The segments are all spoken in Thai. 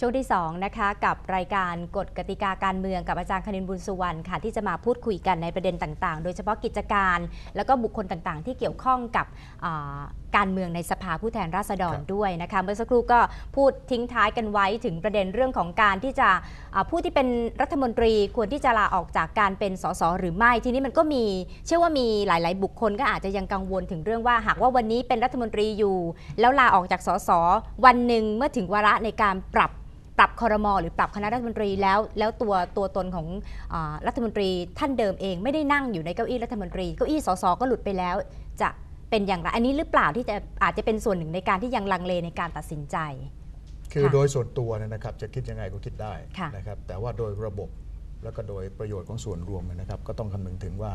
ช่วงที่2นะคะกับรายการกฎกติกาการเมืองกับอาจารย์คณินบุญสุวรรณค่ะที่จะมาพูดคุยกันในประเด็นต่างๆ โดยเฉพาะกิจการ แล้วก็บุคคลต่างๆ ที่เกี่ยวข้องกับการเมืองในสภาผู้แทนราษฎรด้วยนะคะเมื่อสักครู่ก็พูดทิ้งท้ายกันไว้ถึงประเด็นเรื่องของการที่จะผู้ที่เป็นรัฐมนตรีควรที่จะลาออกจากการเป็นสสหรือไม่ ทีนี้มันก็มีเชื่อว่ามีหลาย ๆ บุคคลก็อาจจะยังกังวลถึงเรื่องว่าหากว่าวันนี้เป็นรัฐมนตรีอยู่ แล้วลาออกจากสสวันหนึ่งเมื่อถึงวาระในการปรับ ปรับคอรมอหรือปรับคณะรัฐมนตรีแล้ว แล้วตัวตัวตนของอารัฐมนตรีท่านเดิมเองไม่ได้นั่งอยู่ในเก้าอี้รัฐมนตรีเก้าอี้สสก็หลุดไปแล้ว จะเป็นอย่างไรอันนี้หรือเปล่าที่จะอาจจะเป็นส่วนหนึ่งในการที่ยังลังเลในการตัดสินใจ คือค่ะโดยส่วนตัวเนี่ยนะครับจะคิดยังไงก็คิดได้ค่ะนะครับแต่ว่าโดยระบบแล้วก็โดยประโยชน์ของส่วนรวมเนี่ยนะครับก็ต้องคำนึงถึงว่า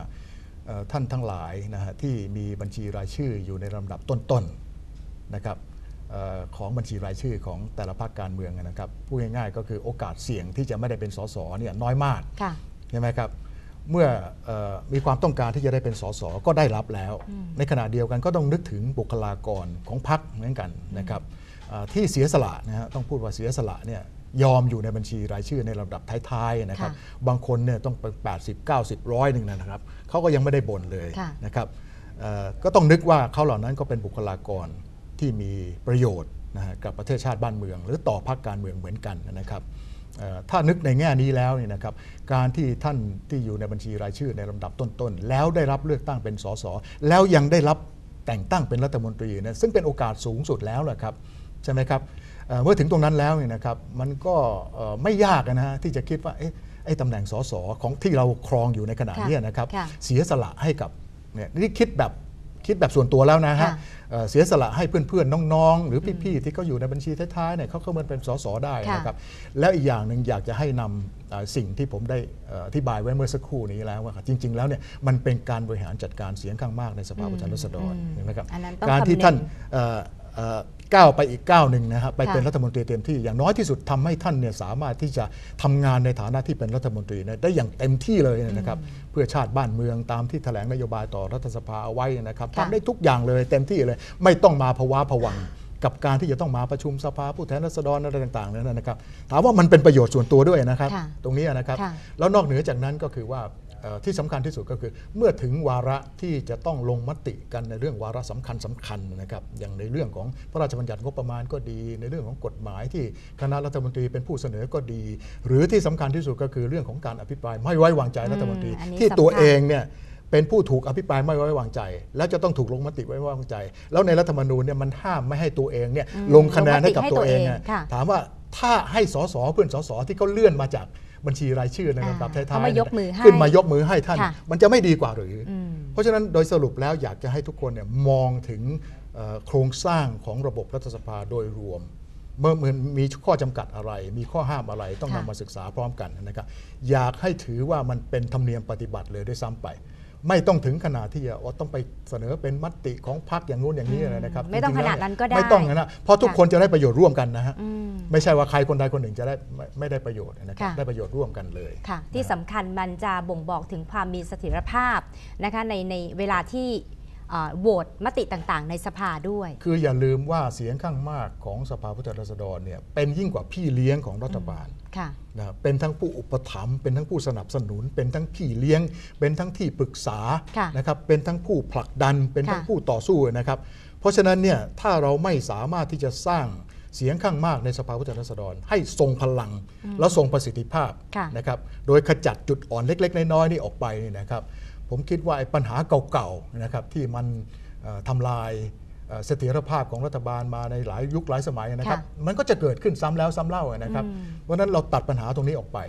เอ่อท่านทั้งหลายนะฮะที่มีบัญชีรายชื่ออยู่ในลำดับต้นๆนะครับเออ ของบัญชีรายชื่อของแต่ละพรรคการเมืองนะครับพูดง่ายๆ ก็คือโอกาสเสี่ยงที่จะไม่ได้เป็นสสเนี่ยน้อยมากค่ะใช่ไหมครับเมื่อเออมีความต้องการที่จะได้เป็นสสก็ได้รับแล้ว ในขณะเดียวกันก็ต้องนึกถึงบุคลากรของพรรคเหมือนกันนะครับอ่าที่เสียสละนะฮะต้องพูดว่าเสียสละเนี่ยยอมอยู่ในบัญชีรายชื่อในลำดับท้ายๆนะครับค่ะบางคนเนี่ยต้องไป 80 90ร้อยหนึ่งนะครับเขาก็ยังไม่ได้บ่นเลยค่ะนะครับเอ่อก็ต้องนึกว่าเขาเหล่านั้นก็เป็นบุคลากร ที่มีประโยชน์นะฮะกับประเทศชาติบ้านเมือง หรือต่อพรรคการเมืองเหมือนกันนะครับเอ่อถ้านึกในแง่นี้แล้วเนี่ยนะครับการที่ท่านที่อยู่ในบัญชีรายชื่อในลำดับต้นๆ แล้วได้รับเลือกตั้งเป็นสสแล้วยังได้รับแต่งตั้งเป็นรัฐมนตรีเนะซึ่งเป็นโอกาสสูงสุดแล้วแหละครับใช่ไหมครับเอ่อเมื่อถึงตรงนั้นแล้วเนี่ยนะครับมันก็เอ่อไม่ยากนะฮะที่จะคิดว่าเอ๊ะไอ้ตำแหน่งสสของที่เราครองอยู่ในขณะค่ะเนี้นะครับค่ะเสียสละให้กับเนี่ยนี่คิดแบบ คิดแบบส่วนตัวแล้วนะฮะค่ะเอ่อเสียสละให้เพื่อนๆ น้องๆ หรือพี่ๆ ที่เขาอยู่ในบัญชีท้ายๆเนี่ยเขาเข้ามาเป็นสสได้ค่ะนะครับ แล้วอีกอย่างหนึ่งอยากจะให้นำเอ่อสิ่งที่ผมได้เอ่ออธิบายไว้เมื่อสักครู่นี้แล้วว่าจริง ๆ แล้วเนี่ยมันเป็นการบริหารจัดการเสียงข้างมากในสภาผู้แทนราษฎรอืมเห็นไหมครับอันนั้นต้องการที่คำนึงท่านเอ่อเอ่อ ก้าวไปอีกก้าวหนึ่งนะครับไปค่ะเป็นรัฐมนตรีเต็มที่อย่างน้อยที่สุดทำให้ท่านเนี่ยสามารถที่จะทำงานในฐานะที่เป็นรัฐมนตรีเนี่ยได้อย่างเต็มที่เลยนะครับเพื่อชาติบ้านเมืองตามที่แถลงนโยบายต่อรัฐสภาเอาไว้นะครับค่ะทำได้ทุกอย่างเลยเต็มที่เลย ไม่ต้องมาภาวะผวังกับการที่จะต้องมาประชุมสภาผู้แทนราษฎรอะไรต่างๆนั้นนะครับถามว่ามันเป็นประโยชน์ส่วนตัวด้วยนะครับค่ะตรงนี้นะครับค่ะแล้วนอกเหนือจากนั้นก็คือว่าเอ่อ ที่สำคัญที่สุดก็คือ เมื่อถึงวาระที่จะต้องลงมติกันในเรื่องวาระสำคัญสำคัญนะครับอย่างในเรื่องของพระราชบัญญัติงบประมาณก็ดี ในเรื่องของกฎหมายที่คณะรัฐมนตรีเป็นผู้เสนอก็ดี หรือที่สำคัญที่สุดก็คือเรื่องของการอภิปรายไม่ไว้วางใจรัฐมนตรีอืมอันนี้ที่ตัวสำคัญเองเนี่ยเป็นผู้ถูกอภิปรายไม่ไว้วางใจ แล้วจะต้องถูกลงมติไว้วางใจ แล้วในรัฐธรรมนูญเนี่ยมันห้ามไม่ให้ตัวเองเนี่ยอืมลงคะแนนให้กับลงมติให้ตัวเองตัวเองอะค่ะถามว่าถ้าให้สสเพื่อนสสที่เขาเลื่อนมาจาก บัญชีรายชื่อในลำดับอ่าท้ายเขาๆมายกมือให้ขึ้นมายกมือให้ท่านค่ะมันจะไม่ดีกว่าหรืออมเพราะฉะนั้นโดยสรุปแล้วอยากจะให้ทุกคนเนี่ยมองถึงเอ่อโครงสร้างของระบบรัฐสภาโดยรวม เมื่อมันมีข้อจำกัดอะไร มีข้อห้ามอะไรต้องค่ะนำมาศึกษาพร้อมกันนะครับอยากให้ถือว่ามันเป็นธรรมเนียมปฏิบัติเลยด้วยซ้ำไป ไม่ต้องถึงขนาดที่จะว่าต้องไปเสนอเป็นมติของพรรคอย่างนู้นอย่างนี้นะครับไม่ต้องจริๆแล้วขนาดนั้นก็ได้ไม่ต้องนะเพราะทุกค่ะคนจะได้ประโยชน์ร่วมกันนะฮะอืมไม่ใช่ว่าใครคนใดคนหนึ่งจะได้ไม่ไม่ได้ประโยชน์นะครับค่ะได้ประโยชน์ร่วมกันเลยค่ะ ที่สำคัญมันจะบ่งบอกถึงความมีเสถียรภาพนะคะในในเวลาที่เอ่อ โหวตมติต่างๆ ในสภาด้วย คืออย่าลืมว่าเสียงข้างมากของสภาผู้แทนราษฎรเนี่ยเป็นยิ่งกว่าพี่เลี้ยงของรัฐบาลค่ะนะครับเป็นทั้งผู้อุปถัมภ์เป็นทั้งผู้สนับสนุน เป็นทั้งพี่เลี้ยง เป็นทั้งที่ปรึกษาค่ะนะครับเป็นทั้งผู้ผลักดัน เป็นทั้งค่ะผู้ต่อสู้นะครับ เพราะฉะนั้นเนี่ยถ้าเราไม่สามารถที่จะสร้างเสียงข้างมากในสภาผู้แทนราษฎร ให้ทรงพลังและทรงประสิทธิภาพค่ะนะครับโดยขจัดจุดอ่อนเล็ก ๆ น้อยๆนี่ออกไปนี่นะครับ ผมคิดว่าไอ้ปัญหาเก่าๆนะครับที่มันเอ่อทำลายเอ่อเสถียรภาพของรัฐบาลมาในหลายยุคหลายสมัยนะครับค่ะมันก็จะเกิดขึ้นซ้ำแล้วซ้ำเล่านะครับอืมเพราะฉะนั้นเราตัดปัญหาตรงนี้ออกไป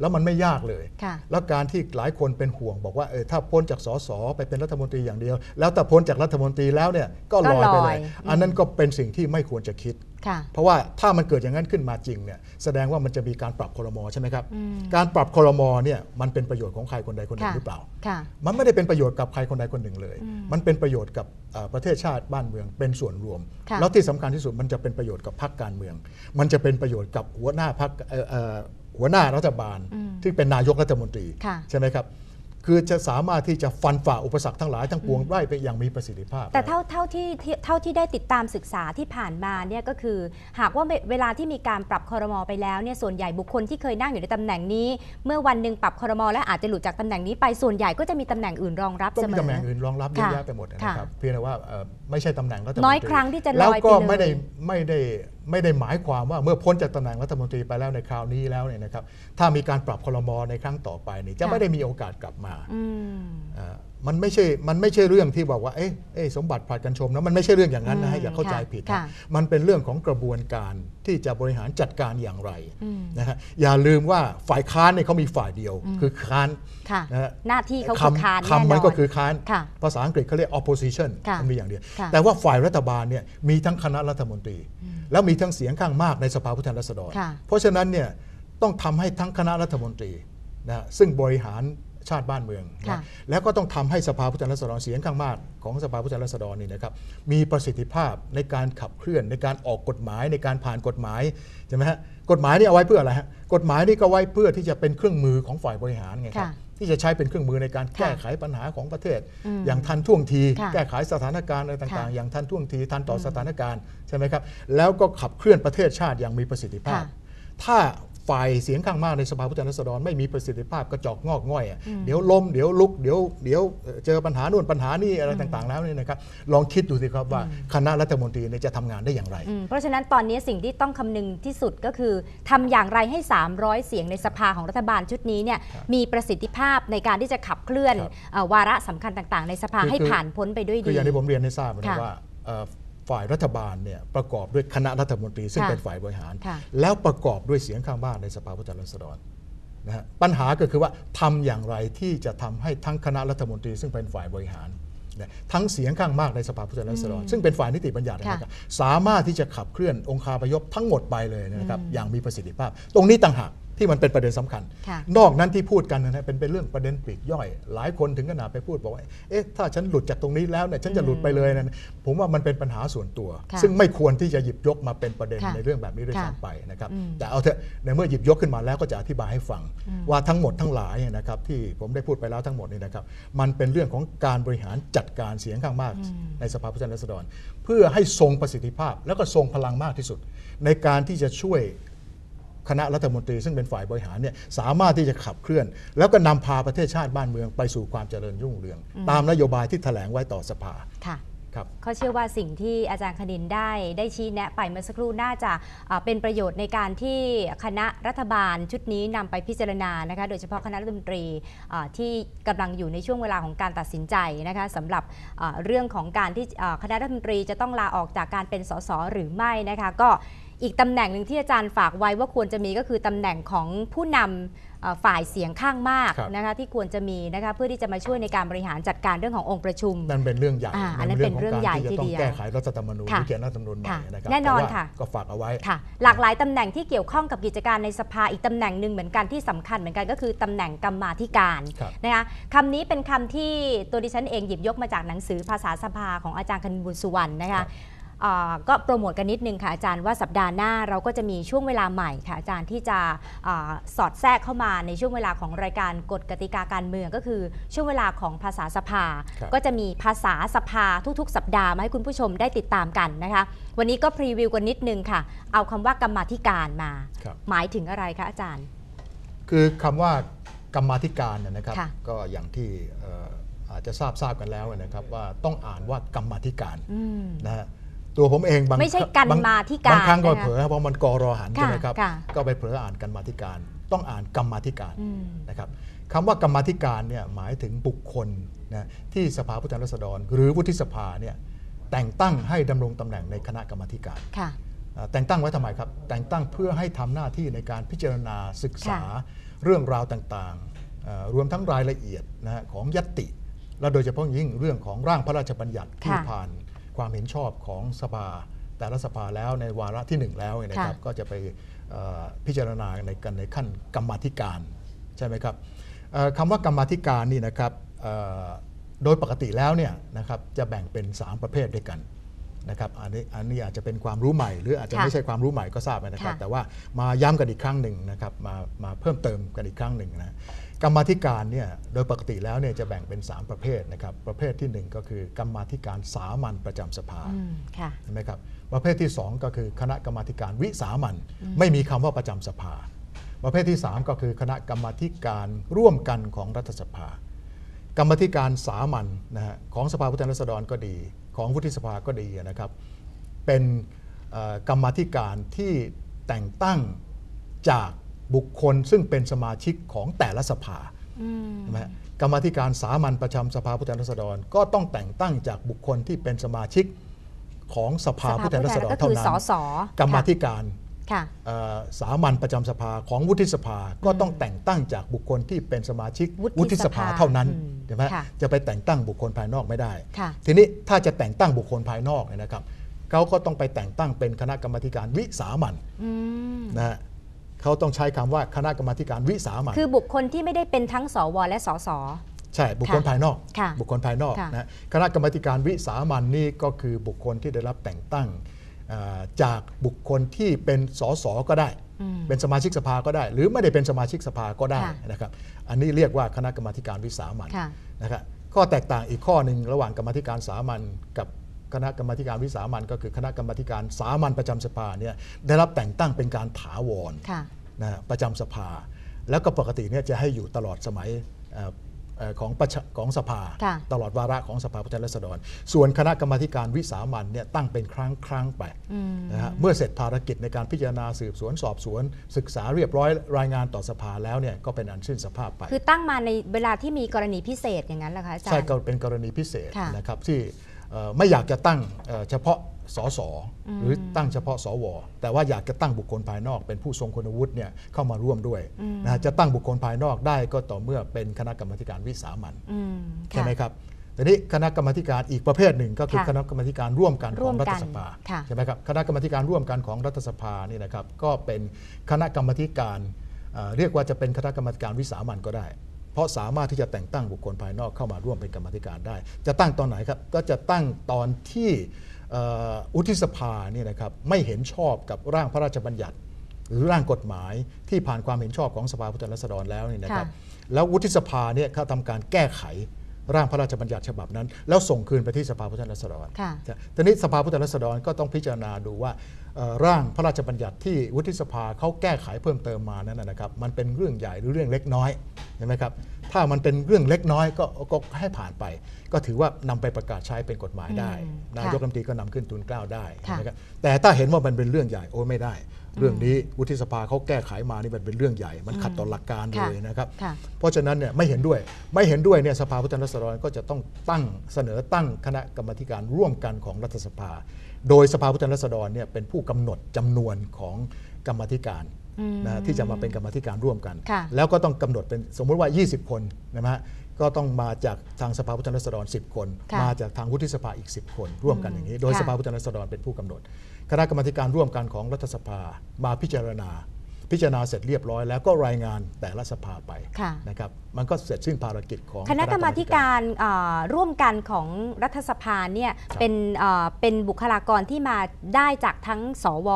แล้วมันไม่ยากเลยค่ะแล้วการที่หลายคนเป็นห่วง บอกว่าเออถ้าพ้นจากสสไปเป็นรัฐมนตรีอย่างเดียว แล้วถ้าพ้นจากรัฐมนตรีแล้วเนี่ยก็ลอยไปก็ลเลอยยอืมอันนั้นก็เป็นสิ่งที่ไม่ควรจะคิดค่ะเพราะว่าถ้ามันเกิดอย่างนั้นขึ้นมาจริงเนี่ยแสดงว่ามันจะมีการปรับครมใช่ไหมครับอืมการปรับครมเนี่ยมันเป็นประโยชน์ของใครคนใดคนหนึ่งค่ะหรือเปล่าค่ะมันไม่ได้เป็นประโยชน์กับใครคนใดคนหนึ่งเลยอืมมันเป็นประโยชน์กับเอ่อประเทศชาติบ้านเมืองเป็นส่วนรวมค่ะแล้วที่สำคัญที่สุดมันจะเป็นประโยชน์กับพรรคการเมือง มันจะเป็นประโยชน์กับหัวหน้าพรรคเอ่อเอ่อ หัวหน้ารัฐบาลอืมที่เป็นนายกรัฐมนตรีค่ะใช่ไหมครับคือจะสามารถที่จะฟันฝ่าอุปสรรคทั้งหลายทั้งปวงได้ไปอย่างมีประสิทธิภาพ แต่เท่าเท่าที่ที่เท่าที่ได้ติดตามศึกษาที่ผ่านมาเนี่ยก็คือ หากว่าเวเวลาที่มีการปรับคอรมอไปแล้วเนี่ยส่วนใหญ่บุคคลที่เคยนั่งอยู่ในตำแหน่งนี้ เมื่อวันหนึ่งปรับคอรมอและอาจจะหลุดจากตำแหน่งนี้ไปส่วนใหญ่ก็จะมีตำแหน่งอื่นรองรับก็เสมีมอตำแหน่งอื่นรองรับเยอะค่ะแยะไปหมดนะค่ะครับเพียงแต่ว่าเอ่อไม่ใช่ตำแหน่งรัฐมนตรีน้อยครั้งที่จะลอยแล้วก็ไปเลยไม่ได้ไม่ได้ไม่ได้หมายความว่าเมื่อพ้นจากตำแหน่งรัฐมนตรีไปแล้วในคราวนี้แล้วเนี่ยนะครับ ถ้ามีการปรับคลมอในครั้งต่อไปนี่จะค่ะไม่ได้มีโอกาสกลับมาอืมเอ่อมันไม่ใช่มันไม่ใช่เรื่องที่บอกว่าเอ๊ะเอ๊ะสมบัติผลัดกันชมนะมันไม่ใช่เรื่องอย่างนั้นนะฮะอืมอย่าเข้าใจค่ะผิดค่ะนะมันเป็นเรื่องของกระบวนการที่จะบริหารจัดการอย่างไรอืมนะฮะอย่าลืมว่าฝ่ายค้านเนี่ยเขามีฝ่ายเดียว คือค้านค่ะนะฮะหน้าที่เขาคือคานคำมันก็คือค้านค่ะภาษาอังกฤษเขาเรียก opposition ค่ะมันมีอย่างเดียวค่ะแต่ว่าฝ่ายรัฐบาลเนี่ยมีทั้งคณะรัฐมนตรี แล้วมีทั้งเสียงข้างมากในสภาผู้แทนราษฎรค่ะเพราะฉะนั้นเนี่ยต้องทำให้ทั้งคณะรัฐมนตรีนะฮะซึ่งบริหารชาติบ้านเมืองนะค่ะแล้วก็ต้องทำให้สภาผู้แทนราษฎรเสียงข้างมากของสภาผู้แทนราษฎรนี่นะครับมีประสิทธิภาพในการขับเคลื่อนในการออกกฎหมายในการผ่านกฎหมายใช่ไหมฮะกฎหมายนี่เอาไว้เพื่ออะไรฮะกฎหมายนี่ก็ไว้เพื่อที่จะเป็นเครื่องมือของฝ่ายบริหารไงครับค่ะ ที่จะใช้เป็นเครื่องมือในการแก้ค่ะไขปัญหาของประเทศอืมอย่างทันท่วงทีค่ะแก้ไขสถานการณ์อะไรต่างค่ะๆอย่างทันท่วงทีทันต่อสถานการณ์ใช่ไหมครับแล้วก็ขับเคลื่อนประเทศชาติอย่างมีประสิทธิภาพค่ะถ้า ฝ่ายเสียงข้างมากในสภาผู้แทนราษฎรไม่มีประสิทธิภาพกระจอกงอกง่อยอะเดี๋ยวล้มเดี๋ยวลุกเดี๋ยวเดี๋ยวเอ่อเจอปัญหานู่นปัญหานี่อะไรต่างๆ แล้วเนี่ยนะครับลองคิดดูสิครับว่าคณะรัฐมนตรีเนี่ยจะทำงานได้อย่างไรอืมเพราะฉะนั้นตอนนี้สิ่งที่ต้องคำนึงที่สุดก็คือทำอย่างไรให้ 300 เสียงในสภาของรัฐบาลชุดนี้เนี่ยครับมีประสิทธิภาพในการที่จะขับเคลื่อนครับเอ่อวาระสำคัญต่างๆ ในสภาคือให้คือผ่านพ้นไปด้วยคืดีออย่างที่ผมเรียนให้ทราบนะค่ะว่าเอ่อ ฝ่ายรัฐบาลเนี่ยประกอบด้วยคณะรัฐมนตรี ซึ่งค่ะเป็นฝ่ายบริหารค่ะแล้วประกอบด้วยเสียงข้างมากในสภาผู้แทนราษฎรนะฮะปัญหาก็คือว่าทำอย่างไรที่จะทำให้ทั้งคณะรัฐมนตรี ซึ่งเป็นฝ่ายบริหารเนี่ยทั้งเสียงข้างมากในสภาผู้แทนราษฎรซึ่งเป็นฝ่ายนิติบัญญัตินะครับสามารถที่จะขับเคลื่อนองคาพยพทั้งหมดไปเลยนะครับอย่างมีประสิทธิภาพ ตรงนี้ต่างหาก ที่มันเป็นประเด็นสำคัญค่ะนอกนั้นที่พูดกันนะฮะเป็นเป็นเรื่องประเด็นปลีกย่อย หลายคนถึงขนาดไปพูดบอกว่าเอ๊ะถ้าฉันหลุดจากตรงนี้แล้วเนี่ยฉันจะหลุดไปเลยนะผมว่ามันเป็นปัญหาส่วนตัวค่ะซึ่งไม่ควรที่จะหยิบยกมาเป็นประเด็นค่ะในเรื่องแบบนี้ด้วยค่ะซ้ำไปนะครับอืมแต่เอาเถอะในเมื่อหยิบยกขึ้นมาแล้วก็จะอธิบายให้ฟัง ว่าทั้งหมดทั้งหลายเนี่ยนะครับที่ผมได้พูดไปแล้วทั้งหมดนี่นะครับมันเป็นเรื่องของการบริหารจัดการเสียงข้างมาก ในสภาผู้แทนราษฎร เพื่อให้ทรงประสิทธิภาพ แล้วก็ทรงพลังมากที่สุด ในการที่จะช่วย คณะรัฐมนตรีซึ่งเป็นฝ่ายบริหารเนี่ยสามารถที่จะขับเคลื่อน แล้วก็นำพาประเทศชาติบ้านเมืองไปสู่ความเจริญรุ่งเรือง ตามนโยบายที่แถลงไว้ต่อสภาค่ะครับเขาเชื่อว่าสิ่งที่อาจารย์คณินได้ได้ชี้แนะไปเมื่อสักครู่น่าจะอ่าเป็นประโยชน์ในการที่คณะรัฐบาลชุดนี้นำไปพิจารณานะคะโดยเฉพาะคณะรัฐมนตรีอ่าที่กำลังอยู่ในช่วงเวลาของการตัดสินใจนะคะสำหรับอ่าเรื่องของการที่อ่าคณะรัฐมนตรีจะต้องลาออกจากการเป็นสสหรือไม่นะคะก็ อีกตำแหน่งหนึ่งที่อาจารย์ฝากไว้ว่าควรจะมีก็คือตำแหน่งของผู้นำเอ่อฝ่ายเสียงข้างมากครับนะคะที่ควรจะมีนะคะเพื่อที่จะมาช่วยในการบริหารจัดการเรื่องขององค์ประชุม นั่นเป็นเรื่องใหญ่อ่าอันนั้นเป็นเรื่องใหญ่ขการที่จะต้องทีเดียวแก้ไขรัฐธรรมนูญหค่ะรือเขียนรัฐธรรมนูญใหม่ค่ะนะครับแน่นอนต่ว่าค่ะก็ฝากเอาไว้ค่ะ หลากหลายตำแหน่งที่เกี่ยวข้องกับกิจการในสภาอีกตำแหน่งหนึ่งเหมือนกันที่สำคัญเหมือนกันก็คือตำแหน่งกรรมาธิการครับนะคะคำนี้เป็นคำที่ตัวดิฉันเองหยิบยกมาจากหนังสือภาษาสภาของอาจารย์คณินบุญสุวรรณนะครัคะบอ่า ก็โปรโมทกันนิดนึงค่ะอาจารย์ว่าสัปดาห์หน้าเราก็จะมีช่วงเวลาใหม่ค่ะอาจารย์ที่จะอาสอดแทรกเข้ามาในช่วงเวลาของรายการกฎกติกาการเมืองก็คือช่วงเวลาของภาษาสภาครับก็จะมีภาษาสภาทุกๆ สัปดาห์มาให้คุณผู้ชมได้ติดตามกันนะคะ วันนี้ก็พรีวิวกันนิดนึงค่ะ เอาคำว่ากรรมาธิการมาครับหมายถึงอะไรคะอาจารย์ คือคำว่ากรรมาธิการเนี่ยนะครับค่ะก็อย่างที่เอ่ออาจจะทราบทราบกันแล้วนะครับว่าต้องอ่านว่ากรรมาธิการอืมนะฮะ ตัวผมเองบางไม่ใช่กันบงมาธิการบางครั้งก็นะคะเผลอเพราะมันกรอหันค่ะใช่ไหมครับค่ะก็ไปเผลออ่านกันมาธิการ ต้องอ่านกรรมาธิการอืมนะครับคำว่ากรรมาธิการเนี่ยหมายถึงบุคคลนะที่สภาผู้แทนราษฎร หรือวุฒิสภาเนี่ยแต่งตั้งให้ดำรงตำแหน่งในคณะกรรมาธิการค่ะเอ่อแต่งตั้งไว้ทำไมครับ แต่งตั้งเพื่อให้ทำหน้าที่ในการพิจารณาศึกษาค่ะเรื่องราวต่างๆเอ่อรวมทั้งรายละเอียดนะฮะของยตติ และโดยเฉพาะยิ่งเรื่องของร่างพระราชบัญญัติที่ค่ะผ่าน ความเห็นชอบของสภา แต่ละสภาแล้วในวาระที่หนึ่งแล้วเนี่ยนะครับค่ะก็จะไปเอ่อพิจารณาในกันในขั้นกรรมาธิการใช่ไหมครับเอ่อคำว่ากรรมาธิการนี่นะครับเอ่อโดยปกติแล้วเนี่ยนะครับจะแบ่งเป็น 3 ประเภทด้วยกันนะครับอันนี้อันนี้อาจจะเป็นความรู้ใหม่ หรืออาจจะค่ะไม่ใช่ความรู้ใหม่ก็ทราบนะครับค่ะแต่ว่ามาย้ำกันอีกครั้งหนึ่งนะครับมามาเพิ่มเติมกันอีกครั้งหนึ่งนะ กรรมาธิการเนี่ยโดยปกติแล้วเนี่ยจะแบ่งเป็น 3 ประเภทนะครับประเภททีหนึ่1 ก็คือกรรมาธิการสามัญประจำสภาอืมค่ะใช่ไหมครับประเภทที่ 2 ก็คือคณะกรรมาธิการวิสามัญไม่มีคำว่าประจำสภา ประเภทที่ 3 ก็คือคณะกรรมาธิการร่วมกันของรัฐสภา กรรมาธิการสามัญนะฮะของสภาผู้แทนราษฎรก็ดี ของวุฒิสภาก็ดีนะครับ เป็นเอ่อกรรมาธิการที่แต่งตั้งจาก บุคคลซึ่งเป็นสมาชิกของแต่ละสภาอืมใช่ไหมฮะกรรมาธิการสามัญประจำสภาผู้แทนราษฎร ก็ต้องแต่งตั้งจากบุคคลที่เป็นสมาชิกของสภาผู้แทนราษฎรก็เท่าคือนั้นสสกรรมาธิการค่ะเอ่อสามัญประจำสภาของวุฒิสภาก็ต้องแต่งตั้งจากบุคคลที่เป็นสมาชิกวุฒิวุฒิสภาเท่านั้นอืมใช่ไหมค่ะจะไปแต่งตั้งบุคคลภายนอกไม่ได้ค่ะทีนี้ถ้าจะแต่งตั้งบุคคลภายนอกเนี่ยนะครับเขาก็ต้องไปแต่งตั้งเป็นคณะกรรมาธิการวิสามัญอืมนะฮะ เขาต้องใช้คำว่าคณะกรรมาธิการวิสามัญคือบุคคลที่ไม่ได้เป็นทั้งสวและสสใช่บุคคลค่ะภายนอกค่ะบุคคลภายนอกค่ะนะคณะกรรมาธิการวิสามัญนี่ก็คือบุคคลที่ได้รับแต่งตั้งอ่าจากบุคคลที่เป็นสสก็ได้อืมเป็นสมาชิกสภาก็ได้ หรือไม่ได้เป็นสมาชิกสภาก็ได้ค่ะนะครับ อันนี้เรียกว่าคณะกรรมาธิการวิสามัญค่ะนะครับข้อแตกต่างอีกข้อหนึ่งระหว่างกรรมาธิการสามัญกับ คณะกรรมาธิการวิสามัญก็คือคณะกรรมาธิการสามัญประจำสภาเนี่ยได้รับแต่งตั้งเป็นการถาวรค่ะนะฮะประจำสภา แล้วก็ปกติเนี่ยจะให้อยู่ตลอดสมัยเอ่อเอ่อของประชาของสภาค่ะตลอดวาระของสภาผู้แทนราษฎร ส่วนคณะกรรมาธิการวิสามัญเนี่ยตั้งเป็นครั้งครั้งไปอืมนะฮะเมื่อเสร็จภารกิจในการพิจารณาสืบสวนสอบสวน ศึกษาเรียบร้อยรายงานต่อสภาแล้วเนี่ยก็เป็นอันสิ้นสภาพไป คือตั้งมาในเวลาที่มีกรณีพิเศษอย่างนั้นเหรอคะอาจารย์ใช่ก็เป็นกรณีพิเศษค่ะนะครับที่เอ่อ ไม่อยากจะตั้งเอ่อเฉพาะสสหรือตั้งเฉพาะสว แต่ว่าอยากจะตั้งบุคคลภายนอก เป็นผู้ทรงคุณวุฒิเนี่ยเข้ามาร่วมด้วยนะฮะจะตั้งบุคคลภายนอกได้ก็ต่อเมื่อเป็นคณะกรรมาธิการวิสามัญอืมใช่ไหมค่ะครับทีนี้คณะกรรมาธิการอีกประเภทหนึ่งก็คือค่ะคณะกรรมาธิการร่วมกันขร่อวงมรักัฐนสภาค่ะใช่ไหมครับคณะกรรมาธิการร่วมกันของรัฐสภานี่นะครับก็เป็นคณะกรรมาธิการเอ่อเรียกว่าจะเป็นคณะกรรมาธิการวิสามัญก็ได้ เพราะสามารถที่จะแต่งตั้งบุคคลภายนอกเข้ามาร่วมเป็นกรรมาธิการได้ จะตั้งตอนไหนครับ ก็จะตั้งตอนที่เอ่ออุทิสภาเนี่ยนะครับไม่เห็นชอบกับร่างพระราชบัญญัติ หรือร่างกฎหมายที่ผ่านความเห็นชอบของสภาผู้แทนราษฎรแล้วนี่นะครับค่ะแล้ววุฒิสภาเนี่ยเขาทำการแก้ไข ร่างพระราชบัญญัติฉบับนั้น แล้วส่งคืนไปที่สภาผู้แทนราษฎรค่ะ ทีนี้สภาผู้แทนราษฎรก็ต้องพิจารณาดูว่าเอ่อร่างพระราชบัญญัติที่วุฒิสภาเขาแก้ไขเพิ่มเติมมานั้นนะนะครับ มันเป็นเรื่องใหญ่หรือเรื่องเล็กน้อยใช่ไหมครับ ถ้ามันเป็นเรื่องเล็กน้อยก็ก็ให้ผ่านไป ก็ถือว่านำไปประกาศใช้เป็นกฎหมายได้ อืมนายกค่ะ รัฐมนตรีก็นำขึ้นทูลเกล้าได้ค่ะนะครับแต่ถ้าเห็นว่ามันเป็นเรื่องใหญ่โอ้ไม่ได้ เรื่องนี้วุฒิสภาเขาแก้ไขมานี่มันเป็นเรื่องใหญ่ มันขัดต่อหลักการค่ะเลยนะครับค่ะเพราะฉะนั้นเนี่ยไม่เห็นด้วยไม่เห็นด้วยเนี่ยสภาผู้แทนราษฎรก็จะต้องตั้งเสนอตั้งคณะกรรมาธิการร่วมกันของรัฐสภา โดยสภาผู้แทนราษฎรเนี่ยเป็นผู้กำหนดจำนวนของกรรมาธิการอืมนะที่จะมาเป็นกรรมาธิการร่วมกันค่ะแล้วก็ต้องกำหนดเป็นสมมุติว่า 20 คนนะฮะ ก็ต้องมาจากทางสภาผู้แทนราษฎร 10 คน ค่ะมาจากทางวุฒิสภาอีก 10 คน ร่วมกันอย่างนี้ โดยค่ะ สภาผู้แทนราษฎรเป็นผู้กำหนด คณะกรรมาธิการร่วมกันของรัฐสภามาพิจารณา พิจารณาเสร็จเรียบร้อยแล้วก็รายงานแต่ละสภาไปค่ะ นะครับมันก็เสร็จสิ้นภารกิจของ คณะกรรมาธิการเอ่อร่วมกันของรัฐสภาเนี่ยครับ เป็นเอ่อเป็นบุคลากรที่มาได้จากทั้งสว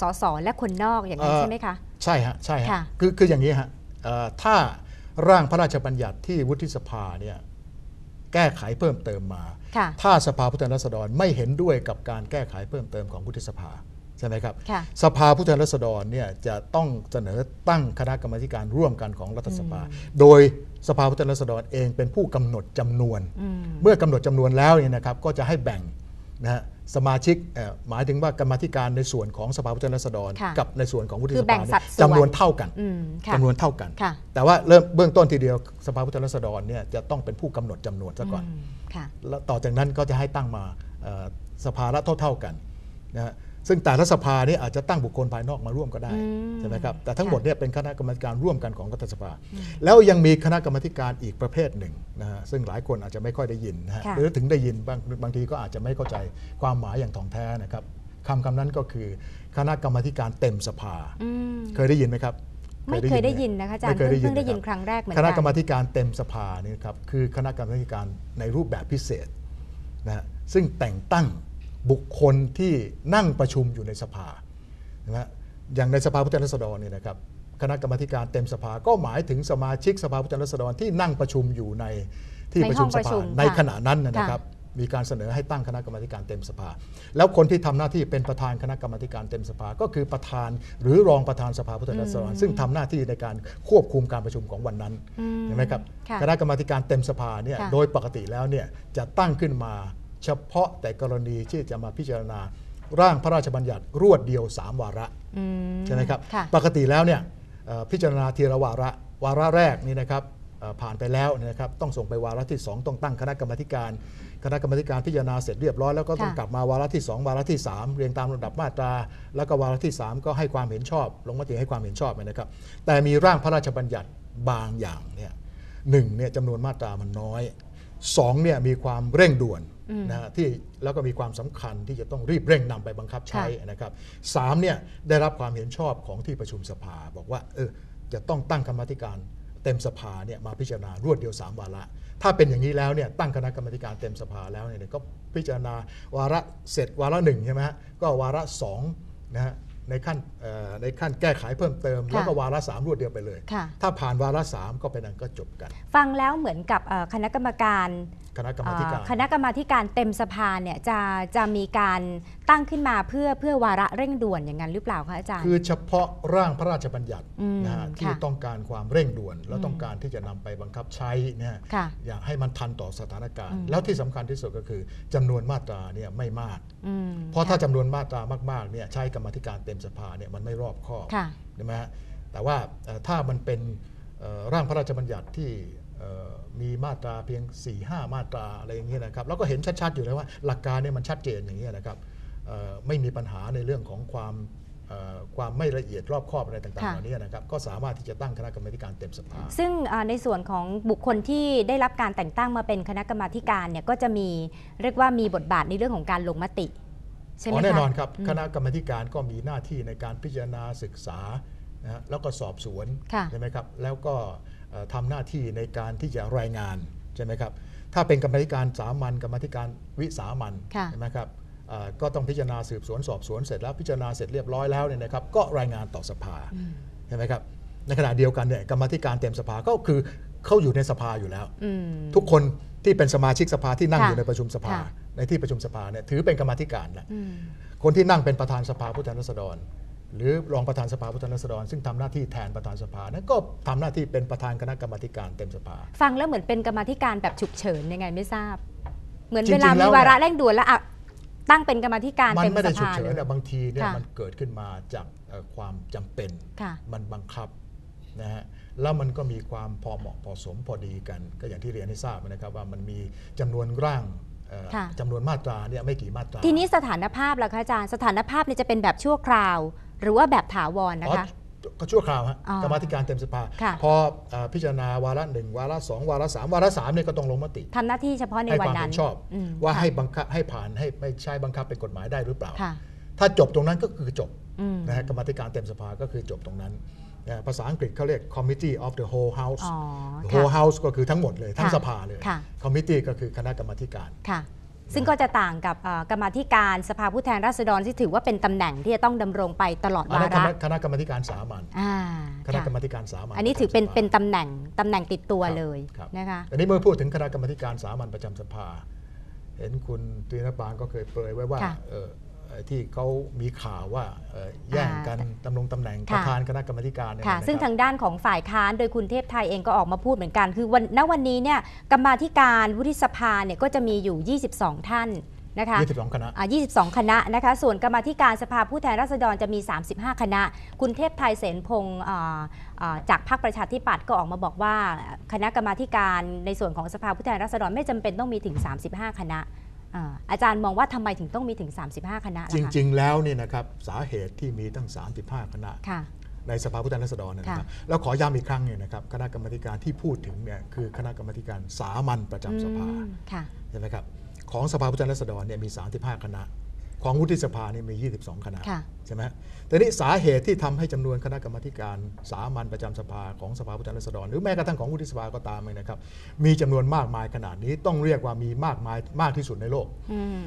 สส และคนนอกอย่างนั้นใช่ไหมคะ ใช่ฮะใช่ฮะค่ะ คือคืออย่างนี้ฮะเอ่อถ้า ร่างพระราชบัญญัติที่วุฒิสภาเนี่ยแก้ไขเพิ่มเติมมาค่ะถ้าสภาผู้แทนราษฎรไม่เห็นด้วยกับการแก้ไขเพิ่มเติมของวุฒิสภาใช่ไหมครับค่ะสภาผู้แทนราษฎรเนี่ยจะต้องเสนอตั้งคณะกรรมาธิการร่วมกันของรัฐสภา โดยสภาผู้แทนราษฎรเองเป็นผู้กำหนดจำนวนอืมเมื่อกำหนดจำนวนแล้วเนี่ยนะครับก็จะให้แบ่ง นะฮะสมาชิกเอ่อหมายถึงว่ากรรมาธิการในส่วนของสภาผู้แทนราษฎรค่ะกับในส่วนของวุฒิคืสอแบ่ภางสัเนี่ดยส่วนจำนวนเท่ากันอืมค่ะจำนวนเท่ากันค่ะแต่ว่าเริ่มเบื้องต้นทีเดียวสภาผู้แทนราษฎรเนี่ยจะต้องเป็นผู้กำหนดจำนวนซะก่อนอืมค่ะแล้วต่อจากนั้นก็จะให้ตั้งมาเอ่อสภาละเท่าๆกันนะฮะ ซึ่งแต่ละสภานี่อาจจะตั้งบุคคลภายนอกมาร่วมก็ได้อืมใช่ไหมครับแต่ทั้งหมดค่ะเนี่ยเป็นคณะกรรมาธิการร่วมกันของรัฐสภา แล้วยังมีคณะกรรมาธิการอีกประเภทหนึ่งนะฮะซึ่งหลายคนอาจจะไม่ค่อยได้ยินนะฮะค่ะหรือถึงได้ยินบางบางทีก็อาจจะไม่เข้าใจความหมายอย่างถ่องแท้นะครับคำคำนั้นก็คือคณะกรรมาธิการเต็มสภาอืมเคยได้ยินไหมครับไม่เคยได้ยินหนะคะอาจารย์ไม่เคยได้ยินเพิ่งได้ยินนะครั้งแรกเหมือนคกัณะนกรรมาธิการเต็มสภานี่ครับคือคณะกรรมาธิการในรูปแบบพิเศษนะฮะซึ่งแต่งตั้ง บุคคลที่นั่งประชุมอยู่ในสภานะฮะอย่างในสภาผู้แทนราษฎรเนี่ยนะครับคณะกรรมาธิการเต็มสภาก็หมายถึงสมาชิกสภาผู้แทนราษฎรที่นั่งประชุมอยู่ในที่ในประห้ชุอมงสประภาชุมในค่ะขณะนั้นนะนะครับ มีการเสนอให้ตั้งคณะกรรมาธิการเต็มสภา แล้วคนที่ทำหน้าที่เป็นประธานคณะกรรมาธิการเต็มสภา ก็คือประธานหรือรองประธานสภาผู้แทนราษฎรซึ่งทำหน้าที่ในการควบคุมการประชุมของวันนั้นอืมเห็นไหมครับค่ะคณะกรรมาธิการเต็มสภาเนี่ยค่ะโดยปกติแล้วเนี่ยจะตั้งขึ้นมา เฉพาะแต่กรณีที่จะมาพิจารณาร่างพระราชบัญญัติรวดเดียว 3 วาระอืมใช่ไหมครับค่ะปกติแล้วเนี่ยเอ่อพิจารณาทีละวาระ วาระแรกนี่นะครับเอ่อผ่านไปแล้วเนยนะครับต้องส่งไปวาระที่ 2 ต้องตั้งคณะกรรมาธิการ คณะกรรมาธิการพิจารณาเสร็จเรียบร้อยแล้วก็ต้องค่ะกลับมาวาระที่ 2 วาระที่ 3 เรียงตามลำดับมาตรา แล้วก็วาระที่ 3 ก็ให้ความเห็นชอบ ลงมติให้ความเห็นชอบนะครับ แต่มีร่างพระราชบัญญัติบางอย่างเนี่ยหนึ่งเนี่ยจำนวนมาตรามันน้อยสองเนี่ยมีความเร่งด่วน นะฮะที่แล้วก็มีความสำคัญที่จะต้องรีบเร่งนำไปบังคับใช้นะครับสามเนี่ยได้รับความเห็นชอบของที่ประชุมสภา บอกว่าเออจะต้องตั้งกรรมาธิการเต็มสภาเนี่ยมาพิจารณารวดเดียว3วาระ ถ้าเป็นอย่างนี้แล้วเนี่ยตั้งคณะกรรมาธิการเต็มสภาแล้วเนี่ยก็พิจารณาวาระเสร็จวาระหนึ่งใช่ไหมฮะก็วาระสองนะฮะในขั้นเอ่อในขั้นแก้ไขเพิ่มเติม แล้วก็วาระสามรวดเดียวไปเลยค่ะถ้าผ่านวาระสามก็เป็นอันก็จบกัน ฟังแล้วเหมือนกับเอ่อคณะกรรมการ คณะกรรมาธิการเอ่อคณะกรรมาธิการเต็มสภาเนี่ยจะจะมีการตั้งขึ้นมาเพื่อเพื่อวาระเร่งด่วนอย่างนั้นหรือเปล่าคะอาจารย์ คือเฉพาะร่างพระราชบัญญัติอืมนะฮะที่ค่ะต้องการความเร่งด่วน แล้วต้องการที่จะนำไปบังคับใช้นะฮะค่ะอยากให้มันทันต่อสถานการณ์อืมแล้วที่สำคัญที่สุดก็คือจำนวนมาตราเนี่ยไม่มากอืมเพราะถ้าค่จำนวนมาตรามากๆเนี่ยใช้กรรมาธิการเต็มสภาเนี่ยมันไม่รอบคอบค่ะใช่ไหมฮะแต่ว่าเอ่อถ้ามันเป็นเอ่อร่างพระราชบัญญัติที่เอ่อ มีมาตราเพียง 4 5 มาตราอะไรอย่างเงี้ยนะครับ แล้วก็เห็นชัดๆอยู่แล้วว่าหลักการเนี่ยมันชัดเจนอย่างเงี้ยนะครับเอ่อไม่มีปัญหาในเรื่องของความเอ่อความไม่ละเอียดรอบคอบอะไรต่างๆค่ะเหล่านี้นะครับ ก็สามารถที่จะตั้งคณะกรรมาธิการเต็มสภา ซึ่งอ่าในส่วนของบุคคลที่ได้รับการแต่งตั้งมาเป็นคณะกรรมาธิการเนี่ยก็จะมีเรียกว่ามีบทบาทในเรื่องของการลงมติใช่ไหมอ๋อคะแน่นอนครับอืมคณะกรรมาธิการก็มีหน้าที่ในการพิจารณาศึกษานะฮะแล้วก็สอบสวนค่ะใช่ไหมครับแล้วก็เอ่อ ทำหน้าที่ในการที่จะรายงานใช่ไหมครับถ้าเป็นกรรมาธิการสามัญกรรมาธิการวิสามัญค่ะใช่ไหมครับเอ่อก็ต้องพิจารณาสืบสวนสอบสวนเสร็จแล้วพิจารณาเสร็จเรียบร้อยแล้วเนี่ยนะครับก็รายงานต่อสภาใช่ไหมครับในขณะเดียวกันเนี่ยกรรมาธิการเต็มสภาก็คือเขาอยู่ในสภาอยู่แล้วอืมทุกคนที่เป็นสมาชิกสภาที่นั่งค่ะอยู่ในประชุมสภาค่ะในที่ประชุมสภาเนี่ยถือเป็นกรรมาธิการแหละอืมคนที่นั่งเป็นประธานสภาผู้แทนราษฎร หรือรองประธานสภาผู้แทนราษฎรซึ่งทำหน้าที่แทนประธานสภานั้นก็ทำหน้าที่เป็นประธานคณะกรรมาธิการเต็มสภา ฟังแล้วเหมือนเป็นกรรมาธิการแบบฉุกเฉินยังไงไม่ทราบ เหมือนจริเวงๆลาแล้มีววาระเร่งด่วนแล้วอะตั้งเป็นกรรมาธิการมันเต็มไม่สได้ฉุกภาเฉิเลนยอะบางทีเนี่ยค่ะมันเกิดขึ้นมาจากเอ่อความจำเป็นค่ะมันบังคับนะฮะแล้วมันก็มีความพอเหมาะพอสมพอดีกัน ก็อย่างที่เรียนให้ทราบนะครับว่ามันมีจำนวนร่างเอ่อค่ะจำนวนมาตราเนี่ยไม่กี่มาตรา ทีนี้สถานภาพล่ะคะอาจารย์ สถานภาพเนี่ยจะเป็นแบบชั่วคราว หรือว่าแบบถาวรนะคะอ๋อก็ชั่วคราวฮะอ๋อกรรมาธิการเต็มสภาค่ะพอเอ่อพิจารณาวาระหนึ่งวาระสองวาระสามวาระสามเนี่ยก็ต้องลงมติทำหน้าที่เฉพาะในให้วันความนั้เห็นนชอบอืมว่าค่ะให้บังคับให้ผ่านให้ไม่ใช้บังคับเป็นกฎหมายได้หรือเปล่าค่ะถ้าจบตรงนั้นก็คือจบอืมนะฮะกรรมาธิการเต็มสภาก็คือจบตรงนั้นนะภาษาอังกฤษเขาเรียก committee of the whole house อ๋อ The ค่ะ whole house ก็คือทั้งหมดเลยทั้งค่ะสภาเลยค่ะ committee ก็คือคณะกรรมาธิการค่ะ ซึ่งก็จะต่างกับเอ่อกรรมาธิการสภาผู้แทนราษฎรที่ถือว่าเป็นตำแหน่งที่จะต้องดำรงไปตลอดอันวานั้นคระณะคณะกรรมาธิการสามัญอ่าคณะค่ะกรรมาธิการสามัญอันนี้ถือเป็นระจำสภาเป็นตำแหน่งตำแหน่งติดตัวครับเลยครับนะคะอันนี้เมื่อพูดถึงคณะกรรมาธิการสามัญประจำสภา เห็นคุณตรีนปานก็เคยเปรยไว้ว่าค่ะเอ่อเอ่อ ที่เขามีข่าวว่าเอ่อแย่งกันดำรงตำแหน่งค่ะประธานคณะกรรมาธิการเนี่ยค่ะนะครับซึ่งทางด้านของฝ่ายค้านโดยคุณเทพไทยเองก็ออกมาพูดเหมือนกัน คือวันณวันนี้เนี่ยกรรมาธิการวุฒิสภาเนี่ยก็จะมีอยู่ 22 ท่านนะคะ22 คณะอ่า22 คณะนะคะ ส่วนกรรมาธิการสภาผู้แทนราษฎรจะมี 35 คณะ คุณเทพไทยเสนพงศ์อ่าอ่าจากพรรคประชาธิปัตย์ก็ออกมาบอกว่า คณะกรรมาธิการในส่วนของสภาผู้แทนราษฎรไม่จำเป็นต้องมีถึง 35 คณะ อ่าอาจารย์มองว่าทำไมถึงต้องมีถึง 35 คณะจล่ะคะริง ๆ แล้วนี่นะครับสาเหตุที่มีตั้ง 35 คณะค่ะในสภาผู้แทนราษฎรนะครัค่ะบแล้วขอย้ำอีกครั้งหนึงนะครับคณะกรรมาธิการที่พูดถึงเนี่ยคือคณะกรรมาธิการสามัญประจำสภาอืมค่ะใช่ไหมครับของสภาผู้แทนราษฎรเนี่ยมี 35 คณะ ของวุฒิสภานี่มี 22 คณะค่ะใช่ไหมแต่นี่สาเหตุที่ทำให้จำนวนคณะกรรมาธิการสามัญประจำสภาของสภาผู้แทนราษฎร หรือแม้กระทั่งของวุฒิสภาก็ตามเลยนะครับ มีจำนวนมากมายขนาดนี้ต้องเรียกว่ามีมากมายมากที่สุดในโลกอืม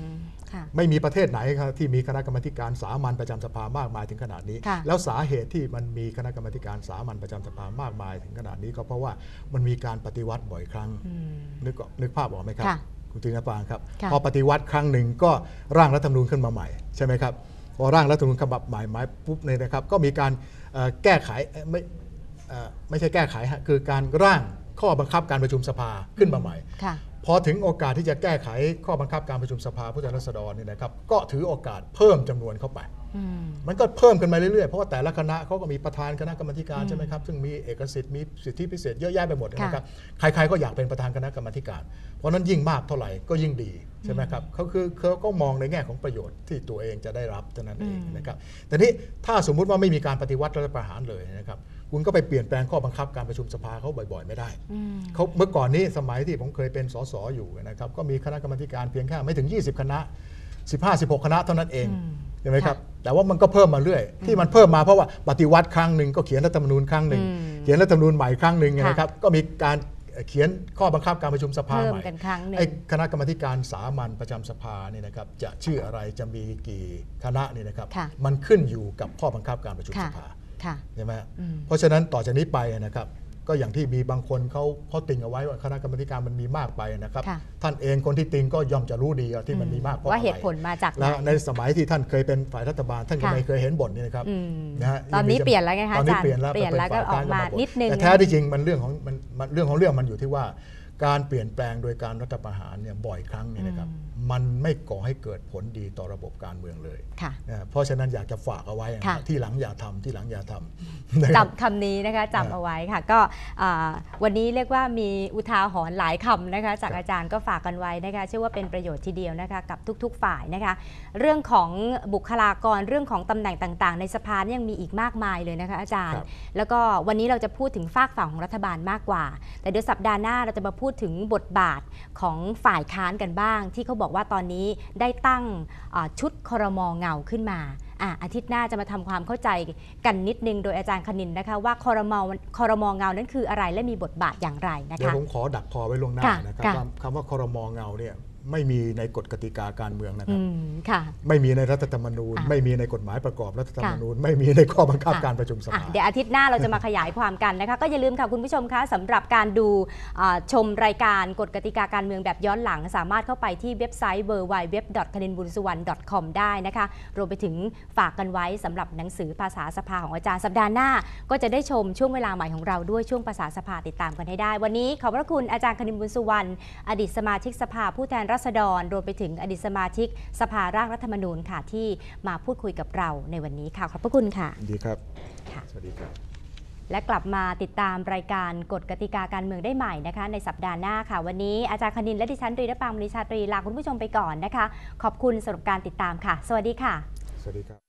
ค่ะไม่มีประเทศไหนครับที่มีคณะกรรมาธิการสามัญประจำสภามากมายถึงขนาดนี้ค่ะแล้วสาเหตุที่มันมีคณะกรรมาธิการสามัญประจำสภามากมายถึงขนาดนี้ก็เพราะว่ามันมีการปฏิวัติบ่อยครั้งอืมนึกออกนึกภาพออกไหมครับ ค่ะคุณตินปางครับค่ะพอปฏิวัติครั้งหนึ่งก็ร่างรัฐธรรมนูญขึ้นมาใหม่ใช่ไหมครับพอร่างรัฐธรรมนูญฉบับใหม่หมายปุ๊บเนี่ยนะครับ ก็มีการเอ่อแก้ไขเอ่อไม่เอ่อไม่ใช่แก้ไขฮะคือการร่างข้อบังคับการประชุมสภาขึ้นมาใหม่ค่ะพอถึงโอกาสที่จะแก้ไขข้อบังคับการประชุมสภาผู้แทนราษฎรเนี่ยนะครับ ก็ถือโอกาสเพิ่มจำนวนเข้าไปอื มมันก็เพิ่มกันมาเรื่อยๆ เพราะว่าแต่ละคณะเขาก็มีประธานคณะกรรมาธิการใช่ไหมครับ ซึ่งมีเอกสิทธิ์มีสิทธิพิเศษเยอะแยะไปหมดนะครับ ใครๆก็อยากเป็นประธานคณะกรรมาธิการ เพราะฉะนั้นยิ่งมากเท่าไหร่ก็ยิ่งดีใช่ไหมครับเขาคือเขาก็มองในแง่ของประโยชน์ที่ตัวเองจะได้รับเท่านั้นเองนะครับแต่นี้ถ้าสมมุติว่าไม่มีการปฏิวัติรัฐประหารเลยนะครับคุณก็ไปเปลี่ยนแปลงข้อบังคับการประชุมสภาเขาบ่อยๆ ไม่ได้อืมเขาเมื่อก่อนนี้สมัยที่ผมเคยเป็นสสอยู่นะครับก็มีคณะกรรมาธิการเพียงแค่ไม่ถึง 20 คณะ 15-16 คณะเท่านั้นเองอืมใช่ไหมครับค่ะแต่ว่ามันก็เพิ่มมาเรื่อย ที่มันเพิ่มมาเพราะว่าปฏิวัติครั้งหนึ่งก็เขียนรัฐธรรมนูญครั้งหนึ่งอืมเขียนรัฐธรรมนูญใหม่ครั้งหนึ่งค่ะนะครับก็มีการเขียนข้อบังคับการประชุมสภาเพิ่มใหม่กันครั้งหนึ่งไอ้คณะกรรมาธิการสามัญประจำสภาเนี่ยนะครับจะชื่ออะไรจะมีกี่คณะเนี่ยนะครับค่ะมันขึ้นอยู่กับข้อบังคับการประชุมค่ะสภาค่ะใช่ไหมฮะอืมเพราะฉะนั้นต่อจากนี้ไปนะครับ ก็อย่างที่มีบางคนเขาเขาติงเอาไว้ว่าคณะกรรมาธิการมันมีมากไปนะครับ ค่ะ ท่านเองคนที่ติงก็ย่อมจะรู้ดีว่าที่มันมีมากเพราะว่าอะไรเหตุผลมาจากไหน แล้วในสมัยที่ท่านเคยเป็นฝ่ายรัฐบาล ท่านก็ค่ะ ไม่เคยเห็นบทนี่นะครับ อืมนะฮะตอนนี้เปลี่ยนแล้วไงคะตอนนี้อาจารย์เปลี่ยนแล้วเปลี่ยนแล้วก็ป็ออกมาฝ่ยค้นิดนึง แต่แท้ที่จริงมันเรื่องของมันมันเรื่องของเรื่องมันอยู่ที่ว่า การเปลี่ยนแปลงโดยการรัฐประหารเนี่ยบ่อยครั้งเนี่ยนะครับมันไม่ก่อให้เกิดผลดีต่อระบบการเมืองเลยค่ะนะเพราะฉะนั้นอยากจะฝากเอาไว้นะค่ะที่หลังอย่าทำที่หลังอย่าทำนะครับจำคำนี้นะคะจำเอาไว้ค่ะ ก็อ่าวันนี้เรียกว่ามีอุทาหรณ์หลายคำนะคะ จากครับอาจารย์ก็ฝากกันไว้นะคะเชื่อว่าเป็นประโยชน์ทีเดียวนะคะกับทุก ๆ ฝ่ายนะคะ เรื่องของบุคลากรเรื่องของตำแหน่งต่างๆ ในสภาเนี่ยยังมีอีกมากมายเลยนะคะอาจารย์ครับแล้วก็วันนี้เราจะพูดถึงฝากฝั่งของรัฐบาลมากกว่า แต่เดี๋ยวสัปดาห์หน้าเราจะมาพูดถึงบทบาทของฝ่ายค้านกันบ้าง ที่เขาบอกว่าตอนนี้ได้ตั้งอ่าชุดครมเงาขึ้นมาอะอาทิตย์หน้าจะมาทำความเข้าใจกันนิดนึงโดยอาจารย์คณินนะคะ ว่าครมครมเงานั้นคืออะไรและมีบทบาทอย่างไรนะเดี๋ยวคะผมขอดักคอไว้ล่วงหน้าค่ะนะครับค่ะคำคำว่าคอรมอเงาเนี่ย ไม่มีในกฎกติกาการเมืองนะคอืรับมค่ะ ไม่มีในรัฐธรรมนูญอะไม่มีในกฎหมายประกอบรัฐธรรมค่ะนูญ ไม่มีในข้อบังคับค่ะการประชุมสอะภาเดี๋ยวอาทิตย์หน้าเราจะมาขยายความกันนะคะ ก็อย่าลืมค่ะคุณผู้ชมคะสำหรับการดูอ่าชมรายการกฎกติกาการเมืองแบบย้อนหลัง สามารถเข้าไปที่เว็บไซต์ www k a n i n b u n s u w a n com ได้นะคะ รวมไปถึงฝากกันไว้สำหรับหนังสือภาษาสภาของอาจารย์สัปดาห์หน้า ก็จะได้ชมช่วงเวลาใหม่ของเราด้วยช่วงภาษาสภาติดตามกันให้ได้ วันนี้ขอบพระคุณอาจารย์คณินบุญสุวรรณอดีตสมาชิกสภาผู้แทนราษฎร รวมไปถึงอดีตสมาชิก สภาร่างรัฐธรรมนูญค่ะที่มาพูดคุยกับเราในวันนี้ค่ะขอบพระคุณค่ะ ดีครับค่ะสวัสดีครับ และกลับมาติดตามรายการกฎกติกาการเมืองได้ใหม่นะคะ ในสัปดาห์หน้าค่ะ วันนี้อาจารย์คณินและดิฉันตรีนปางมณีชาตรีลาคุณผู้ชมไปก่อนนะคะ ขอบคุณสำหรับการติดตามค่ะ สวัสดีค่ะ สวัสดีครับ